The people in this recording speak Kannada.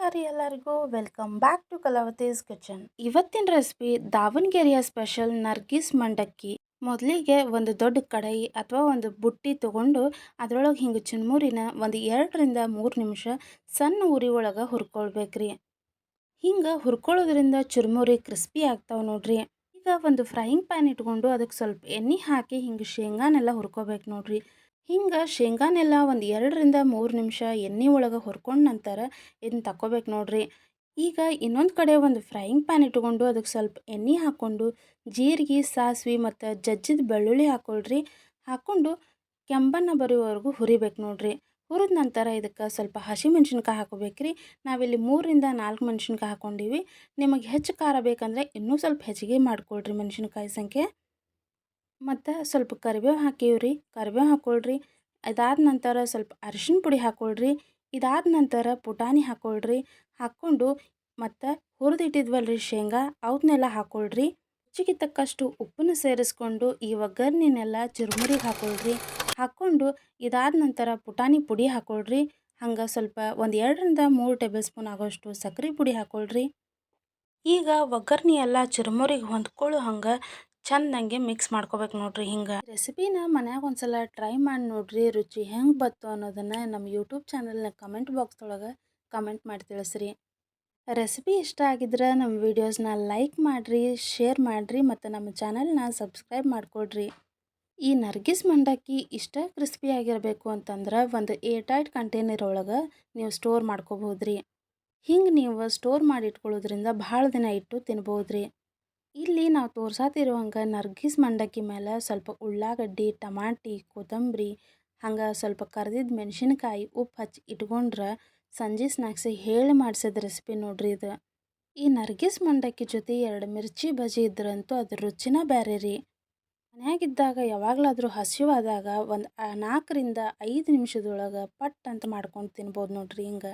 ನಮಸ್ಕಾರ ಎಲ್ಲರಿಗೂ welcome back to Kalavathi's kitchen. ಇವತ್ತಿನ ರೆಸಿಪಿ ದಾವಣಗೆರೆಯ ಸ್ಪೆಷಲ್ ನರ್ಗಿಸ್ ಮಂಡಕ್ಕಿ. ಮೊದಲಿಗೆ ಒಂದು ದೊಡ್ಡ ಕಡಾಯಿ ಅಥವಾ ಒಂದು ಬುಟ್ಟಿ ತಗೊಂಡು ಅದರೊಳಗೆ ಹಿಂಗೆ ಚಿನ್ಮೂರಿನ ಒಂದು ಎರಡರಿಂದ ಮೂರು ನಿಮಿಷ ಸಣ್ಣ ಉರಿ ಒಳಗೆ ಹುರ್ಕೊಳ್ಬೇಕ್ರಿ. ಹಿಂಗೆ ಹುರ್ಕೊಳ್ಳೋದ್ರಿಂದ ಚುರುಮುರಿ ಕ್ರಿಸ್ಪಿ ಆಗ್ತಾವೆ ನೋಡ್ರಿ. ಈಗ ಒಂದು ಫ್ರೈಯಿಂಗ್ ಪ್ಯಾನ್ ಇಟ್ಕೊಂಡು ಅದಕ್ಕೆ ಸ್ವಲ್ಪ ಎಣ್ಣೆ ಹಾಕಿ ಹಿಂಗೆ ಶೇಂಗಾನೆಲ್ಲ ಹುರ್ಕೋಬೇಕು ನೋಡ್ರಿ. ಹಿಂಗೆ ಶೇಂಗಾನೆಲ್ಲ ಒಂದು ಎರಡರಿಂದ ಮೂರು ನಿಮಿಷ ಎಣ್ಣೆ ಒಳಗೆ ಹುರ್ಕೊಂಡು ನಂತರ ಇದನ್ನ ತಗೋಬೇಕು ನೋಡ್ರಿ. ಈಗ ಇನ್ನೊಂದು ಕಡೆ ಒಂದು ಫ್ರೈಯಿಂಗ್ ಪ್ಯಾನ್ ಇಟ್ಕೊಂಡು ಅದಕ್ಕೆ ಸ್ವಲ್ಪ ಎಣ್ಣೆ ಹಾಕ್ಕೊಂಡು ಜೀರಿಗೆ, ಸಾಸಿವೆ ಮತ್ತು ಜಜ್ಜಿದ ಬೆಳ್ಳುಳ್ಳಿ ಹಾಕ್ಕೊಳ್ರಿ ಹಾಕ್ಕೊಂಡು ಕೆಂಬನ್ನು ಬರೋವರೆಗೂ ಹುರಿಬೇಕು ನೋಡ್ರಿ. ಹುರಿದ ನಂತರ ಇದಕ್ಕೆ ಸ್ವಲ್ಪ ಹಸಿ ಮೆಣಸಿನ್ಕಾಯಿ ಹಾಕೋಬೇಕ್ರಿ. ನಾವಿಲ್ಲಿ ಮೂರರಿಂದ ನಾಲ್ಕು ಮೆಣಸಿನ್ಕಾಯಿ ಹಾಕ್ಕೊಂಡಿವಿ ನಿಮಗೆ ಹೆಚ್ಚು ಖಾರ ಬೇಕಂದರೆ ಇನ್ನೂ ಸ್ವಲ್ಪ ಹೆಚ್ಚಿಗೆ ಮಾಡ್ಕೊಳ್ರಿ ಮೆಣಸಿನ್ಕಾಯಿ ಸಂಖ್ಯೆ. ಮತ್ತು ಸ್ವಲ್ಪ ಕರಿಬೇವು ಹಾಕೀವ್ರಿ. ಕರಿಬೇವು ಹಾಕೊಳ್ರಿ. ಅದಾದ ನಂತರ ಸ್ವಲ್ಪ ಅರಿಶಿನ ಪುಡಿ ಹಾಕ್ಕೊಳ್ರಿ ಇದಾದ ನಂತರ ಪುಟಾಣಿ ಹಾಕೊಳ್ರಿ. ಹಾಕ್ಕೊಂಡು ಮತ್ತು ಹುರಿದಿಟ್ಟಿದ್ವಲ್ರಿ ಶೇಂಗಾ ಅವನ್ನೆಲ್ಲ ಹಾಕೊಳ್ರಿ. ರುಚಿಗೆ ತಕ್ಕಷ್ಟು ಉಪ್ಪನ್ನು ಸೇರಿಸ್ಕೊಂಡು ಈ ಒಗ್ಗರಣೆನೆಲ್ಲ ಚುರುಮುರಿಗೆ ಹಾಕೊಳ್ರಿ. ಹಾಕ್ಕೊಂಡು ಇದಾದ ನಂತರ ಪುಟಾಣಿ ಪುಡಿ ಹಾಕೊಳ್ರಿ. ಹಂಗೆ ಸ್ವಲ್ಪ ಒಂದು ಎರಡರಿಂದ ಮೂರು ಟೇಬಲ್ ಸ್ಪೂನ್ ಆಗೋಷ್ಟು ಸಕ್ಕರೆ ಪುಡಿ ಹಾಕೊಳ್ರಿ. ಈಗ ಒಗ್ಗರಣೆ ಎಲ್ಲ ಚುರುಮುರಿಗೆ ಹೊಂದ್ಕೊಳ್ಳೋ ಹಂಗೆ ಚಂದಂಗೆ ಮಿಕ್ಸ್ ಮಾಡ್ಕೋಬೇಕು ನೋಡ್ರಿ ಹಿಂಗೆ. ರೆಸಿಪಿನ ಮನ್ಯಾಗ ಒಂದ್ಸಲ ಟ್ರೈ ಮಾಡಿ ನೋಡ್ರಿ, ರುಚಿ ಹೆಂಗೆ ಬತ್ತು ಅನ್ನೋದನ್ನು ನಮ್ಮ ಯೂಟ್ಯೂಬ್ ಚಾನಲ್ನ ಕಮೆಂಟ್ ಬಾಕ್ಸ್ದೊಳಗೆ ಕಮೆಂಟ್ ಮಾಡಿ ತಿಳಿಸ್ರಿ. ರೆಸಿಪಿ ಇಷ್ಟ ಆಗಿದ್ರೆ ನಮ್ಮ ವಿಡಿಯೋಸ್ನ ಲೈಕ್ ಮಾಡಿರಿ ಶೇರ್ ಮಾಡಿರಿ ಮತ್ತು ನಮ್ಮ ಚಾನಲ್ನ ಸಬ್ಸ್ಕ್ರೈಬ್ ಮಾಡಿಕೊಡ್ರಿ. ಈ ನರ್ಗಿಸ್ ಮಂಡಕ್ಕಿ ಇಷ್ಟ ಕ್ರಿಸ್ಪಿ ಆಗಿರಬೇಕು ಅಂತಂದ್ರೆ ಒಂದು ಏರ್ಟೈಟ್ ಕಂಟೈನರ್ ಒಳಗೆ ನೀವು ಸ್ಟೋರ್ ಮಾಡ್ಕೋಬೋದ್ರಿ ಹಿಂಗೆ ನೀವು ಸ್ಟೋರ್ ಮಾಡಿ ಇಟ್ಕೊಳ್ಳೋದ್ರಿಂದ ಭಾಳ ದಿನ ಇಟ್ಟು ತಿನ್ಬೋದ್ರಿ ಇಲ್ಲಿ ನಾವು ತೋರ್ಸಾತಿರುವಂಗೆ ನರ್ಗಿಸ್ ಮಂಡಕ್ಕಿ ಮೇಲೆ ಸ್ವಲ್ಪ ಉಳ್ಳಾಗಡ್ಡಿ, ಟಮಾಟಿ, ಕೊತ್ತಂಬರಿ, ಹಂಗೆ ಸ್ವಲ್ಪ ಕರ್ದಿದ್ದು ಮೆಣಸಿನಕಾಯಿ ಉಪ್ಪು ಹಚ್ಚಿ ಇಟ್ಕೊಂಡ್ರೆ ಸಂಜೆ ಸ್ನ್ಯಾಕ್ಸಿಗೆ ಹೇಳಿ ಮಾಡಿಸಿದ ರೆಸಿಪಿ ನೋಡ್ರಿ ಇದು. ಈ ನರ್ಗಿಸ್ ಮಂಡಕ್ಕಿ ಜೊತೆ ಎರಡು ಮಿರ್ಚಿ ಬಜಿ ಇದ್ರಂತೂ ಅದ್ರ ರುಚಿನ ಬೇರೆ ರೀ. ಮನೆಯಾಗಿದ್ದಾಗ ಯಾವಾಗಲಾದರೂ ಹಸಿವಾದಾಗ ಒಂದು ನಾಲ್ಕರಿಂದ ಐದು ನಿಮಿಷದೊಳಗೆ ಪಟ್ ಅಂತ ಮಾಡ್ಕೊಂಡು ತಿನ್ಬೋದು ನೋಡ್ರಿ ಹಿಂಗೆ.